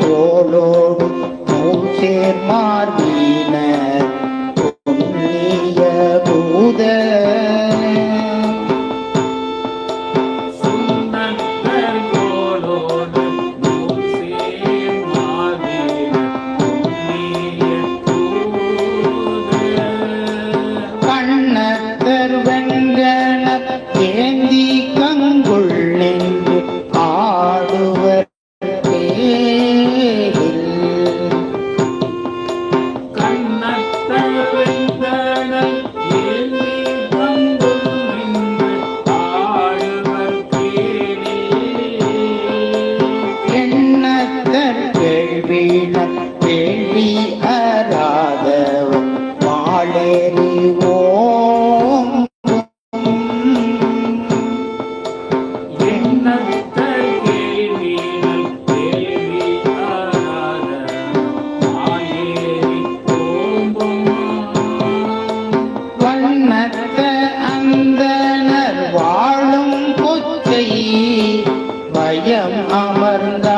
தோளோடு நூல் சேர்மார் கண்டறிவோம் வண்ணத்த அந்தனர் வாழும் கொச்சை பயம் அமர்ந்த